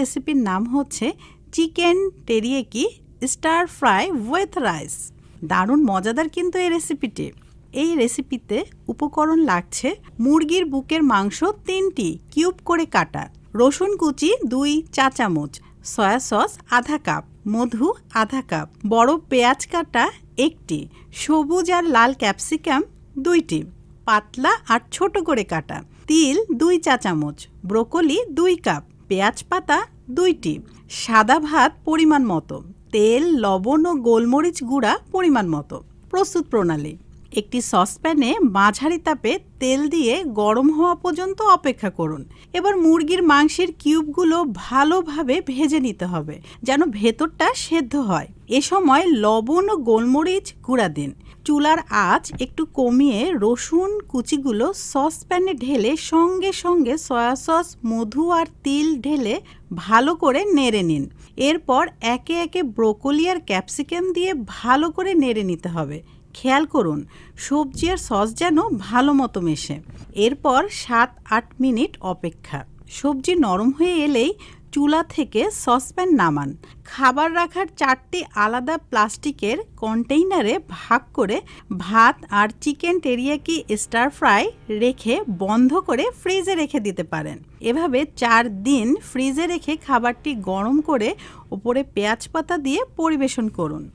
রেসিপির নাম হচ্ছে chicken teriyaki stir fry with rice. দারুণ মজাদার কিন্তু এই রেসিপিটি। এই রেসিপিতে উপকরণ লাগছে মুরগির বুকের মাংস তিনটি কিউব করে কাটা, রসুন কুচি দুই চা চামচ, সয়া সস আধা কাপ, মধু আধা কাপ, বড় পেঁয়াজ কাটা একটি, সবুজ আর লাল ক্যাপসিকাম দুইটি, পাতলা আর ছোট করে কাটা, তিল দুই চা চামচ, ব্রোকলি দুই কাপ। পেঁয়াজ পাতা দুইটি, সাদা ভাত পরিমাণ মতো, তেল, লবণ ও গোলমরিচ গুঁড়া পরিমাণ মতো, প্রস্তুত প্রণালী। একটি সসপ্যানে মাঝারি তাপে তেল দিয়ে গরম হওয়া পর্যন্ত অপেক্ষা করুন। এবার মুরগির মাংসের কিউবগুলো ভালোভাবে ভেজে নিতে হবে, যেন ভেতরটা সেদ্ধ হয়। এ সময় লবণ ও গোলমরিচ গুঁড়া দিন। চুলার আঁচ একটু কমিয়ে রসুন কুচিগুলো সসপ্যানে ঢেলে সঙ্গে সঙ্গে সয়া সস, মধু আর তিল ঢেলে ভালো করে নেড়ে নিন। এরপর একে একে ব্রোকলি আর ক্যাপসিকাম দিয়ে ভালো করে নেড়ে নিতে হবে। খেয়াল করুন সবজি আর সস যেন ভালো মতো মেশে। এরপর সাত, আট মিনিট অপেক্ষা। সবজি নরম হয়ে এলেই চুলা থেকে সসপ্যান নামান। খাবার রাখার চারটি আলাদা প্লাস্টিকের কন্টেইনারে ভাগ করে ভাত আর চিকেন টেরিয়াকি স্টার ফ্রাই রেখে বন্ধ করে ফ্রিজে রেখে দিতে পারেন। এভাবে চার দিন ফ্রিজে রেখে খাবারটি গরম করে ওপরে পেঁয়াজ পাতা দিয়ে পরিবেশন করুন।